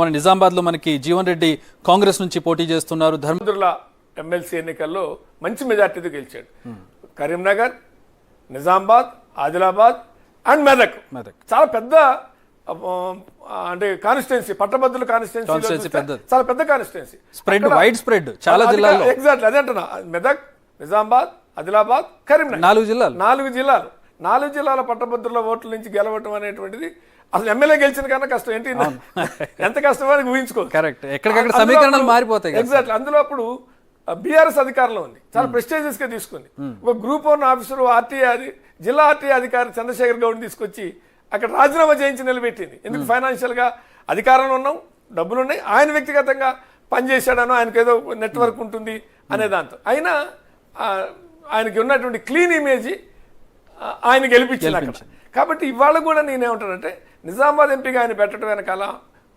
మన నిజామాబాద్లో మనకి జీవన్ రెడ్డి కాంగ్రెస్ నుంచి పోటీ చేస్తున్నారు. ధర్మేంద్రుల ఎమ్మెల్సీ ఎన్నికల్లో మంచి మెజార్టీతో గెలిచాడు. కరీంనగర్ నిజామాబాద్ ఆదిలాబాద్ అండ్ మెదక్. మెదక్. చాలా పెద్ద అంటే కాన్స్టిట్యున్సీ పట్టభద్రుల కాన్స్టిట్యున్సీ చాలా పెద్ద కాన్స్టిట్యున్సీ స్ప్రెడ్ వైడ్ స్ప్రెడ్ చాలా జిల్లాలు ఎగ్జాక్ట్లీ అదే అంటున్నా. మెదక్ నిజామాబాద్ ఆదిలాబాద్ కరీంనగర్. నాలుగు జిల్లాలు. నాలుగు జిల్లాలు. నాలుగు జిల్లాల పట్టభద్రుల ఓట్ల నుంచి గెలవటం అనేటువంటిది అసలు ఎమ్మెల్యే గెలిచిన కన్నా కష్టం. ఏంటి? ఎంత కష్టమో అని ఊహించుకో కరెక్ట్. ఎక్కడికక్కడ సమీకరణాలు మారిపోతాయి కదా. ఎగ్జాక్ట్ అందులో అప్పుడు బీఆర్ఎస్ అధికారంలో ఉంది. చాలా ప్రెస్టేజియస్గా తీసుకుంది. ఒక గ్రూప్ వన్ ఆఫీసర్ ఆర్టీఐ అది జిల్లా ఆర్టీఐ అధికారి చంద్రశేఖర్ గౌడ్ తీసుకొచ్చి అక్కడ రాజీనామా చేయించి నిలబెట్టింది. ఎందుకు? ఫైనాన్షియల్గా అధికారంలో ఉన్నాం డబ్బులు ఉన్నాయి ఆయన వ్యక్తిగతంగా పనిచేశాడనో ఆయనకు ఏదో నెట్వర్క్ ఉంటుంది అనే దాంతో. అయినా ఆయనకి ఉన్నటువంటి క్లీన్ ఇమేజ్ ఆయన గెలిపించింది అక్కడ. కాబట్టి ఇవాళ కూడా నేనేమంటానంటే నిజామాబాద్ ఎంపీగా ఆయన పెట్టడం వెనకాల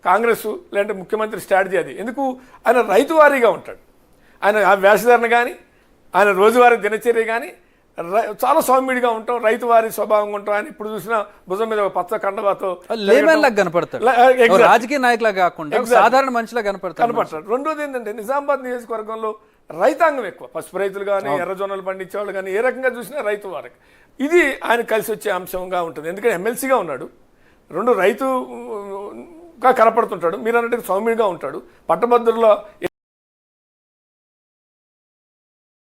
కాంగ్రెస్ లేదంటే ముఖ్యమంత్రి స్ట్రాటజీ అది. ఎందుకు? ఆయన రైతు వారీగా ఉంటాడు. ఆయన ఆ వేషధారణ కానీ ఆయన రోజువారీ దినచర్య కానీ చాలా సౌమ్యుడిగా ఉంటాం రైతు వారి స్వభావంగా ఉంటాం. ఆయన ఇప్పుడు చూసిన భుజం మీద ఒక పచ్చ కండవాతో కనపడతాడు. రాజకీయ నాయకులా కాకుండా సాధారణ మనిషిలా కనపడతాడు. కనపడతాడు. రెండోది ఏంటంటే నిజామాబాద్ నియోజకవర్గంలో రైతాంగం ఎక్కువ. పసుపు రైతులు కానీ ఎర్రజొన్నలు పండించేవాళ్ళు కానీ ఏ రకంగా చూసినా రైతు వారికి. ఇది ఆయన కలిసి వచ్చే అంశంగా ఉంటుంది. ఎందుకంటే ఎమ్మెల్సీగా ఉన్నాడు. రెండు రైతుగా కనపడుతుంటాడు. మీరు అన్నట్టు సౌమ్యుడిగా ఉంటాడు. పట్టభద్రుల్లో